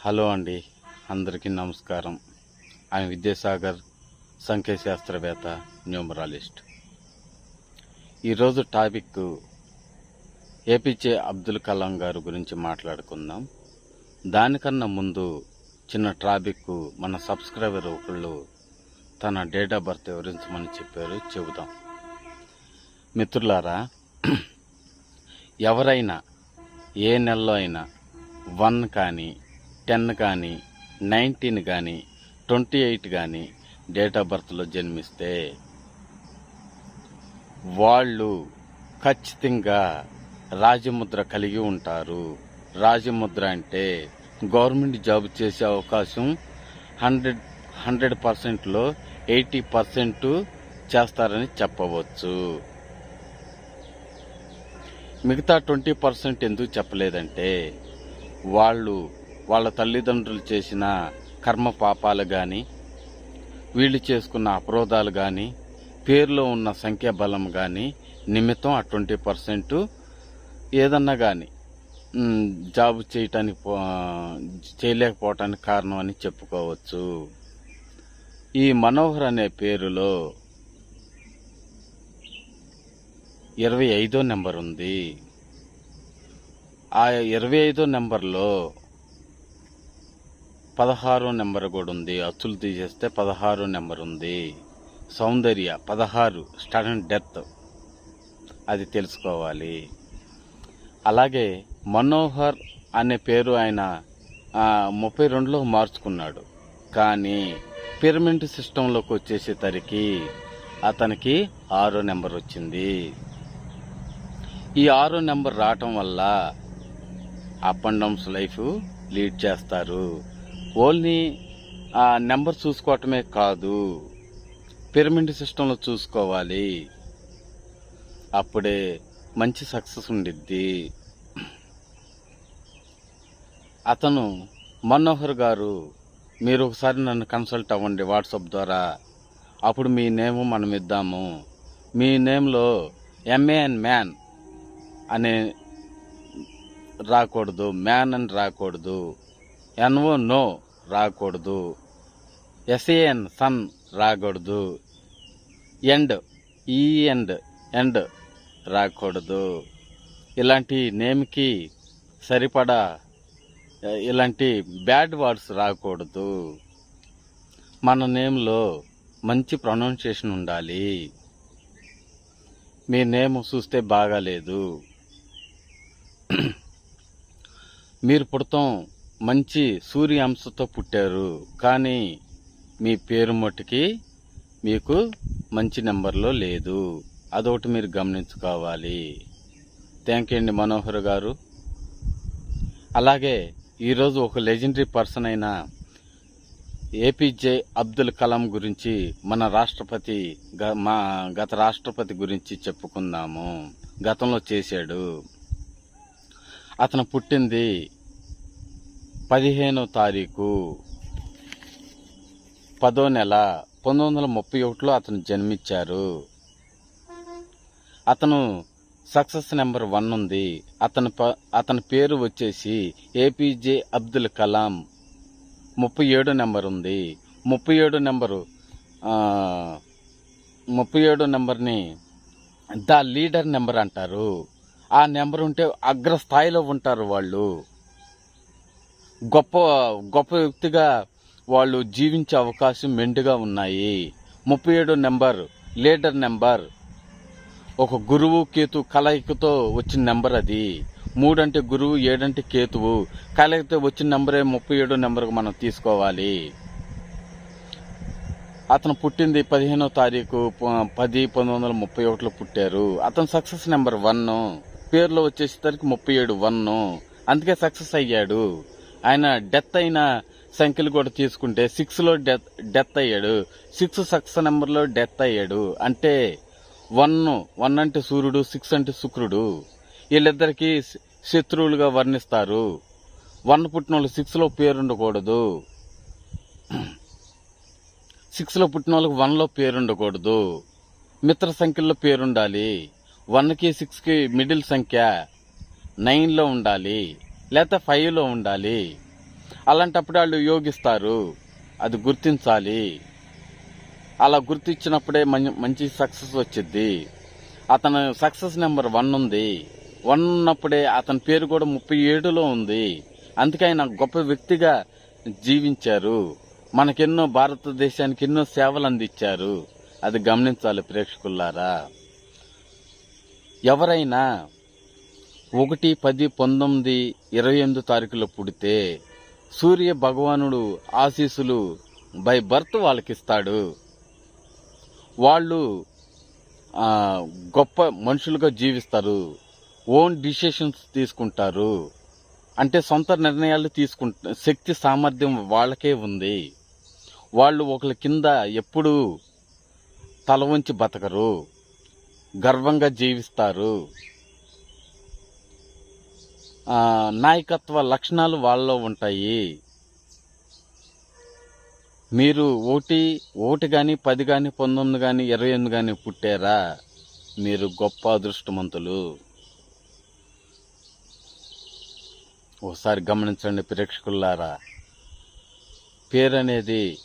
Hello అండి. అందరికీ నమస్కారం. ఆయన విద్యాసాగర్ సంఖ్యాశాస్త్రవేత్త న్యూమరాలిస్ట్. ఈరోజు టాపిక్ ఏపీజే అబ్దుల్ కలాం గారి గురించి మాట్లాడుకుందాం. దానికన్నా ముందు చిన్న టాపిక్ మన సబ్స్క్రైబర్ ఒకళ్ళు తన డేట్ ఆఫ్ బర్త్ వివరించమని చెప్పారు. చెబుదాం. మిత్రులారా ఎవరైనా ఏ నెలలో అయినా వన్ కానీ టెన్ కానీ నైన్టీన్ కానీ ట్వంటీ ఎయిట్ కానీ డేట్ ఆఫ్ బర్త్లో జన్మిస్తే వాళ్ళు ఖచ్చితంగా రాజముద్ర కలిగి ఉంటారు. రాజముద్ర అంటే గవర్నమెంట్ జాబ్ చేసే అవకాశం హండ్రెడ్ హండ్రెడ్ పర్సెంట్లో ఎయిటీ పర్సెంట్ చేస్తారని చెప్పవచ్చు. మిగతా ట్వంటీ పర్సెంట్ ఎందుకు చెప్పలేదంటే వాళ్ళు వాళ్ళ తల్లిదండ్రులు చేసిన కర్మ పాపాలు కానీ వీళ్ళు చేసుకున్న అపరోధాలు కానీ పేరులో ఉన్న సంఖ్యాబలం కానీ నిమిత్తం ఆ ట్వంటీ పర్సెంట్ ఏదన్నా కానీ జాబ్ చేయటానికి చేయలేకపోవటానికి కారణం అని చెప్పుకోవచ్చు. ఈ మనోహర్ అనే పేరులో ఇరవై ఐదో నెంబర్ ఉంది. ఆ ఇరవై ఐదో నెంబర్లో పదహారో నెంబర్ కూడా ఉంది. అచ్చులు తీసేస్తే పదహారో నెంబర్ ఉంది. సౌందర్య పదహారు స్టడన్ డెత్. అది తెలుసుకోవాలి. అలాగే మనోహర్ అనే పేరు ఆయన ముప్పై రెండులో మార్చుకున్నాడు. కానీ పిరమిడ్ సిస్టంలోకి వచ్చేసేసరికి అతనికి ఆరో నెంబర్ వచ్చింది. ఈ ఆరో నెంబర్ రావటం వల్ల up and downs life lead చేస్తారు. ఓన్లీ ఆ నెంబర్ చూసుకోవటమే కాదు పిరమిడ్ సిస్టంలో చూసుకోవాలి. అప్పుడే మంచి సక్సెస్ ఉండిద్ది. అతను మనోహర్ గారు మీరు ఒకసారి నన్ను కన్సల్ట్ అవ్వండి వాట్సాప్ ద్వారా. అప్పుడు మీ నేమ్ మనం ఇద్దాము. మీ నేమ్లో ఎంఏ అండ్ మ్యాన్ అనే రాకూడదు మ్యాన్ అని రాకూడదు. ఎన్ఓ నో రాకూడదు. ఎస్ఏఎన్ సన్ రాకూడదు. ఎండ్ ఈ ఎండ్ ఎండ్ రాకూడదు. ఇలాంటి నేమ్కి సరిపడా ఇలాంటి బ్యాడ్ వర్డ్స్ రాకూడదు. మన నేమ్లో మంచి ప్రొనౌన్సియేషన్ ఉండాలి. మీ నేమ్ చూస్తే బాగాలేదు. మీరు పుడతాం మంచి సూర్య అంశతో పుట్టారు. కానీ మీ పేరు మట్టుకి మీకు మంచి నెంబర్లో లేదు. అదొకటి మీరు గమనించుకోవాలి. థ్యాంక్ యూ అండి మనోహర్ గారు. అలాగే ఈరోజు ఒక లెజెండరీ పర్సన్ అయిన A P J Abdul Kalam గురించి మన రాష్ట్రపతి గ- మా గత రాష్ట్రపతి గురించి చెప్పుకుందాము. గతంలో చేశాడు. అతను పుట్టింది పదిహేనో తారీఖు పదో నెల పంతొమ్మిది వందల ముప్పై ఒకటిలో అతను జన్మించారు. అతను సక్సెస్ నెంబర్ వన్ ఉంది. అతని ప- అతని పేరు వచ్చేసి ఏపీజే అబ్దుల్ కలాం ముప్పై ఏడు నెంబర్ ఉంది. ముప్పై ఏడు నెంబరు ముప్పై ఏడు నెంబర్ని ద లీడర్ నెంబర్ అంటారు. ఆ నెంబర్ ఉంటే అగ్రస్థాయిలో ఉంటారు వాళ్ళు. గొప్ప గొప్ప వ్యక్తిగా వాళ్ళు జీవించే అవకాశం మెండుగా ఉన్నాయి. ముప్పై ఏడు నెంబర్ లీడర్ నెంబర్. ఒక గురువు కేతు కలయికతో వచ్చిన నెంబర్ అది. మూడంటే గురువు ఏడంటే కేతువు. కలయికతో వచ్చిన నెంబరే ముప్పై ఏడో నెంబర్కి మనం తీసుకోవాలి. అతను పుట్టింది పదిహేనో తారీఖు ప- పది పంతొమ్మిది వందల ముప్పై ఒకటిలో పుట్టారు. అతను సక్సెస్ నెంబర్ వన్. పేరులో వచ్చేసరికి ముప్పై ఏడు వన్. అందుకే సక్సెస్ అయ్యాడు. ఆయన డెత్ అయిన సంఖ్యలు కూడా తీసుకుంటే సిక్స్లో డెత్ డెత్ అయ్యాడు. సిక్స్ సక్సెస్ నెంబర్లో డెత్ అయ్యాడు. అంటే వన్ వన్ అంటే సూర్యుడు సిక్స్ అంటే శుక్రుడు. వీళ్ళిద్దరికీ శత్రువులుగా వర్ణిస్తారు. వన్ పుట్టిన వాళ్ళు సిక్స్లో పేరుండకూడదు. సిక్స్లో పుట్టిన వాళ్ళకి వన్లో పేరుండకూడదు. మిత్ర సంఖ్యల్లో పేరుండాలి. వన్కి సిక్స్కి మిడిల్ సంఖ్య. నైన్లో ఉండాలి. లేకపోతే ఫైవ్లో ఉండాలి. అలాంటప్పుడు వాళ్ళు యోగిస్తారు. అది గుర్తించాలి. అలా గుర్తించినప్పుడే మంచి సక్సెస్ వచ్చింది అతను సక్సెస్ నెంబర్ వన్ ఉంది. వన్ ఉన్నప్పుడే అతని పేరు కూడా ముప్పై ఏడులో ఉంది. అందుకే ఆయన గొప్ప వ్యక్తిగా జీవించారు. మనకెన్నో భారతదేశానికి ఎన్నో సేవలు అందించారు. అది గమనించాలి ప్రేక్షకులారా. ఎవరైనా ఒకటి పది పంతొమ్మిది ఇరవై ఎనిమిది తారీఖులో పుడితే సూర్య భగవానుడు ఆశీస్సులు బై బర్త్ వాళ్ళకిస్తాడు. వాళ్ళు గొప్ప మనుషులుగా జీవిస్తారు. ఓన్ డిసిషన్స్ తీసుకుంటారు. అంటే సొంత నిర్ణయాలు తీసుకుంట శక్తి సామర్థ్యం వాళ్ళకే ఉంది. వాళ్ళు ఒకరి కింద ఎప్పుడూ తల వంచి బతకరు. గర్వంగా జీవిస్తారు. నాయకత్వ లక్షణాలు వాళ్ళలో ఉంటాయి. మీరు ఒకటి ఒకటి కానీ పది కానీ పంతొమ్మిది కానీ ఇరవై ఎనిమిది కానీ పుట్టారా? మీరు గొప్ప అదృష్టవంతులు. ఒకసారి గమనించండి ప్రేక్షకులారా. పేరు అనేది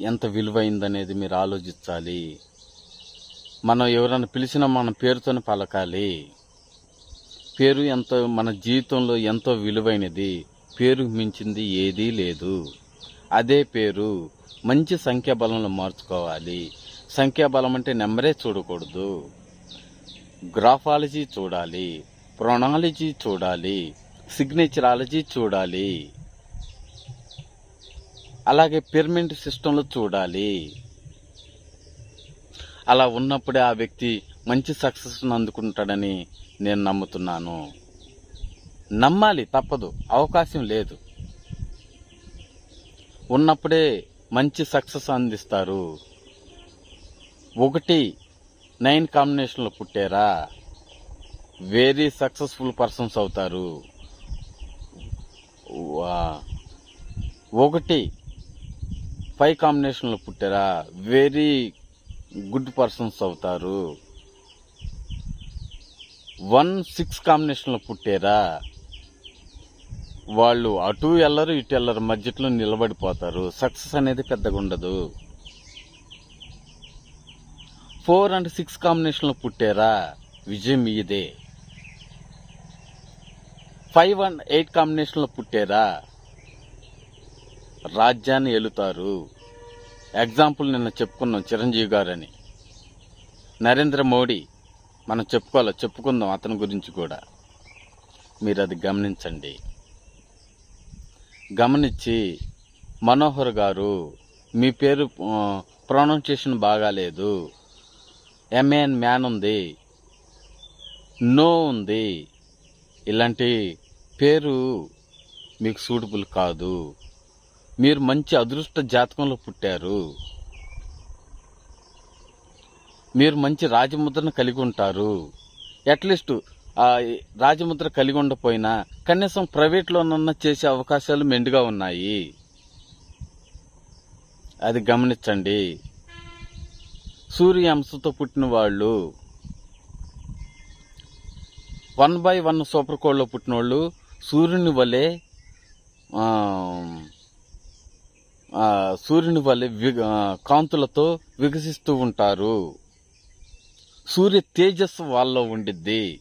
ఎంత విలువైందనేది మీరు ఆలోచించాలి. మనం ఎవరైనా పిలిచినా మన పేరుతోనే పలకాలి. పేరు ఎంతో మన జీవితంలో ఎంతో విలువైనది పేరు మించింది ఏదీ లేదు. అదే పేరు మంచి సంఖ్యాబలంలో మార్చుకోవాలి. సంఖ్యాబలం అంటే నెంబరే చూడకూడదు. గ్రాఫాలజీ చూడాలి ప్రొనాలజీ చూడాలి సిగ్నేచరాలజీ చూడాలి. అలాగే పిరమిడ్ సిస్టంలో చూడాలి. అలా ఉన్నప్పుడే ఆ వ్యక్తి మంచి సక్సెస్ అందుకుంటాడని నేను నమ్ముతున్నాను. నమ్మాలి తప్పదు అవకాశం లేదు. ఉన్నప్పుడే మంచి సక్సెస్ అందిస్తారు. ఒకటి నైన్ కాంబినేషన్లో పుట్టారా? వెరీ సక్సెస్ఫుల్ పర్సన్స్ అవుతారు. ఒకటి ఫైవ్ కాంబినేషన్లో పుట్టారా? వెరీ గుడ్ పర్సన్స్ అవుతారు. వన్ సిక్స్ కాంబినేషన్లో పుట్టారా? వాళ్ళు అటు వెళ్ళరు ఇటు వెళ్ళరు మధ్యలో నిలబడిపోతారు. సక్సెస్ అనేది పెద్దగా ఉండదు. ఫోర్ అండ్ సిక్స్ కాంబినేషన్లో పుట్టారా? విజయం మీదే. ఫైవ్ అండ్ ఎయిట్ కాంబినేషన్లో పుట్టారా? రాజ్యాన్ని ఏలుతారు. ఎగ్జాంపుల్ నిన్న చెప్పుకున్నాం చిరంజీవి గారని. నరేంద్ర మోడీ మనం చెప్పుకోవాలి? చెప్పుకుందాం అతని గురించి కూడా. మీరు అది గమనించండి. గమనించి మనోహర్ గారు మీ పేరు ప్రొనౌన్సియేషన్ బాగాలేదు. ఎంఏఎన్ మ్యాన్ ఉంది. నో ఉంది. ఇలాంటి పేరు మీకు సూటబుల్ కాదు. మీరు మంచి అదృష్ట జాతకంలో పుట్టారు. మీరు మంచి రాజముద్రను కలిగి ఉంటారు. అట్లీస్ట్ ఆ రాజముద్ర కలిగి ఉండపోయినా కనీసం ప్రైవేట్లోనన్నా చేసే అవకాశాలు మెండుగా ఉన్నాయి. అది గమనించండి. సూర్య అంశతో పుట్టిన వాళ్ళు వన్ బై వన్ సూపర్ కోడ్లో పుట్టిన వాళ్ళు సూర్యుని వలె సూర్యుని వలె వి కాంతులతో వికసిస్తూ ఉంటారు. సూర్య తేజస్సు వాళ్ళలో ఉండిద్ది.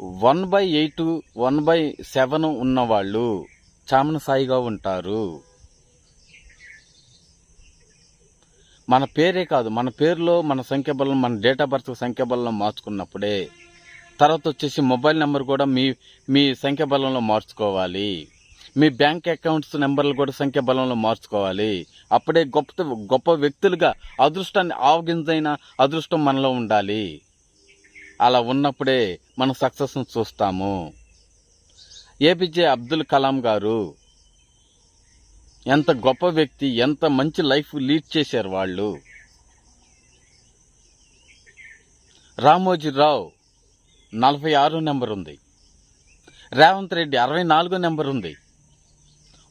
One by eight one by seven ఉన్నవాళ్ళు చామన సాయిగా ఉంటారు. మన పేరే కాదు మన పేరులో మన సంఖ్యాబలం మన డేట్ ఆఫ్ బర్త్ బలం మార్చుకున్నప్పుడే తర్వాత వచ్చేసి మొబైల్ నెంబర్ కూడా మీ మీ సంఖ్యాబలంలో మార్చుకోవాలి. మీ బ్యాంక్ అకౌంట్స్ నెంబర్లు కూడా సంఖ్యాబలంలో మార్చుకోవాలి. అప్పుడే గొప్ప గొప్ప వ్యక్తులుగా అదృష్టాన్ని ఆవగింజైన అదృష్టం మనలో ఉండాలి. అలా ఉన్నప్పుడే మనం సక్సెస్ చూస్తాము. ఏపీజే అబ్దుల్ కలాం గారు ఎంత గొప్ప వ్యక్తి ఎంత మంచి లైఫ్ లీడ్ చేశారు వాళ్ళు. రామోజీరావు నలభై ఆరు నెంబర్ ఉంది. రేవంత్ రెడ్డి అరవై నాలుగో నెంబర్ ఉంది.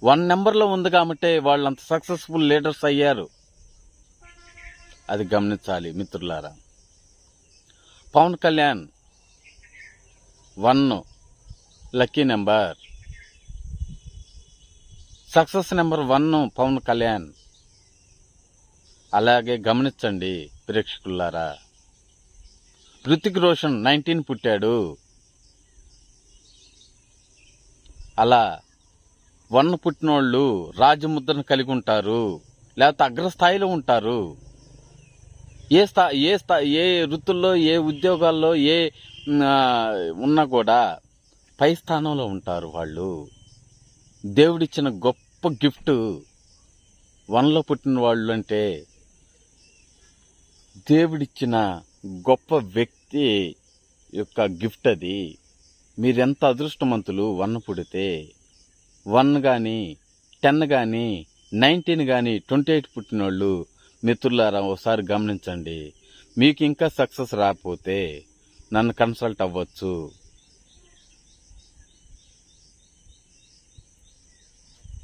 వన్ నెంబర్లో ఉంది కాబట్టి వాళ్ళు అంత సక్సెస్ఫుల్ లీడర్స్ అయ్యారు. అది గమనించాలి మిత్రులారా. Pawan Kalyan one lucky number. Success number one Pawan Kalyan. అలాగే గమనించండి ప్రేక్షకులారా. రుతిక్ రోషన్ నైన్టీన్ పుట్టాడు. అలా వన్ పుట్టినోళ్ళు రాజముద్రను కలిగి ఉంటారు లేకపోతే అగ్రస్థాయిలో ఉంటారు. ఏ స్థా ఏ స్థా ఏ వృత్తుల్లో ఏ ఉద్యోగాల్లో ఏ ఉన్నా కూడా పై స్థానంలో ఉంటారు వాళ్ళు. దేవుడిచ్చిన గొప్ప గిఫ్ట్ వన్లో పుట్టిన వాళ్ళు అంటే దేవుడిచ్చిన గొప్ప వ్యక్తి యొక్క గిఫ్ట్ అది. మీరెంత అదృష్టవంతులు వన్ పుడితే వన్ కానీ టెన్ కానీ నైన్టీన్ కానీ ట్వంటీ ఎయిట్ పుట్టినోళ్ళు మిత్రులారా ఒకసారి గమనించండి. మీకు ఇంకా సక్సెస్ రాకపోతే నన్ను కన్సల్ట్ అవ్వచ్చు.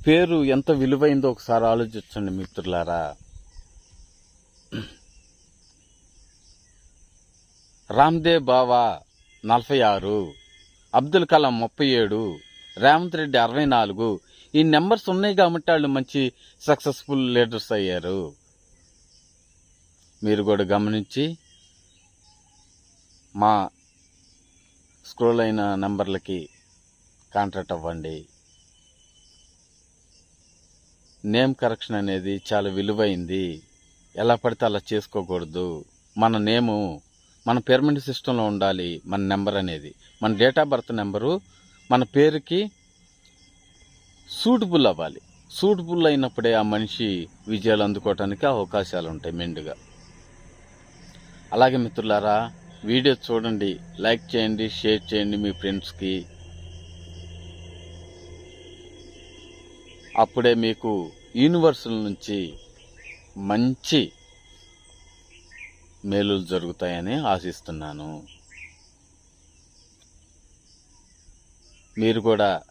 పేరు ఎంత విలువైందో ఒకసారి ఆలోచించండి మిత్రులారా. రామ్దేవ్ బావా నలభై ఆరు అబ్దుల్ కలాం ముప్పై ఏడు రేవంత్ రెడ్డి అరవై నాలుగు. ఈ నెంబర్స్ ఉన్నాయి కాబట్టి వాళ్ళు మంచి సక్సెస్ఫుల్ లీడర్స్ అయ్యారు. మీరు కూడా గమనించి మా స్క్రోల్ అయిన నెంబర్లకి కాంటాక్ట్ అవ్వండి. నేమ్ కరెక్షన్ అనేది చాలా విలువైంది. ఎలా పడితే అలా చేసుకోకూడదు. మన నేము మన పేర్మెంట్ సిస్టంలో ఉండాలి మన నెంబర్ అనేది. మన డేట్ ఆఫ్ బర్త్ నెంబరు మన పేరుకి సూటబుల్ అవ్వాలి. సూటబుల్ అయినప్పుడే ఆ మనిషి విజయాలు అందుకోవటానికి అవకాశాలు ఉంటాయి మెండుగా. అలాగే మిత్రులారా వీడియో చూడండి లైక్ చేయండి షేర్ చేయండి మీ ఫ్రెండ్స్కి. అప్పుడే మీకు యూనివర్సల్ నుంచి మంచి మేలులు జరుగుతాయని ఆశిస్తున్నాను. మీరు కూడా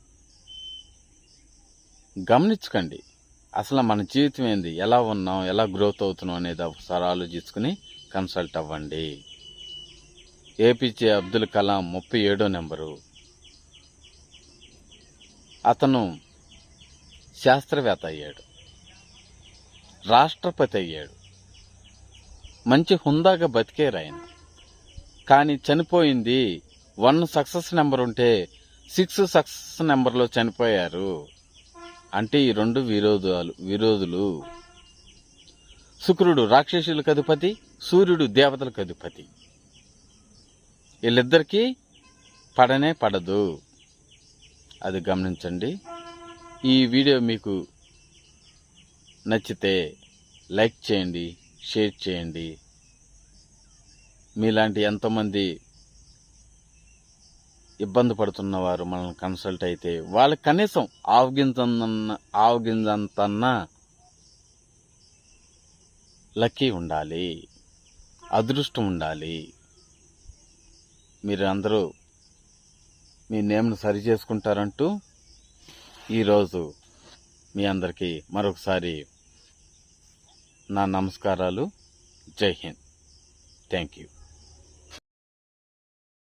గమనించకండి. అసలు మన జీవితం ఏంది? ఎలా ఉన్నాం? ఎలా గ్రోత్ అవుతున్నాం అనేది ఒకసారి ఆలోచించుకుని కన్సల్ట్ అవ్వండి. ఏపీజే అబ్దుల్ కలాం ముప్పై ఏడో నెంబరు. అతను శాస్త్రవేత్త అయ్యాడు. రాష్ట్రపతి అయ్యాడు. మంచి హుందాగా బతికేరు ఆయన కానీ చనిపోయింది. వన్ సక్సెస్ నెంబర్ ఉంటే సిక్స్ సక్సెస్ నెంబర్లో చనిపోయారు. అంటే ఈ రెండు విరోధాలు విరోధులు. శుక్రుడు రాక్షసులకు అధిపతి సూర్యుడు దేవతలకు అధిపతి. వీళ్ళిద్దరికీ పడనే పడదు. అది గమనించండి. ఈ వీడియో మీకు నచ్చితే లైక్ చేయండి షేర్ చేయండి. మీలాంటి ఎంతోమంది ఇబ్బంది పడుతున్న వారు మనల్ని కన్సల్ట్ అయితే వాళ్ళకి కనీసం ఆవగింజన్న ఆవగింజంతన్నా లక్కీ ఉండాలి అదృష్టం ఉండాలి. మీరు అందరూ మీ నేమ్ను సరి చేసుకుంటారంటూ ఈరోజు మీ అందరికీ మరొకసారి నా నమస్కారాలు. జై హింద్. Thank you.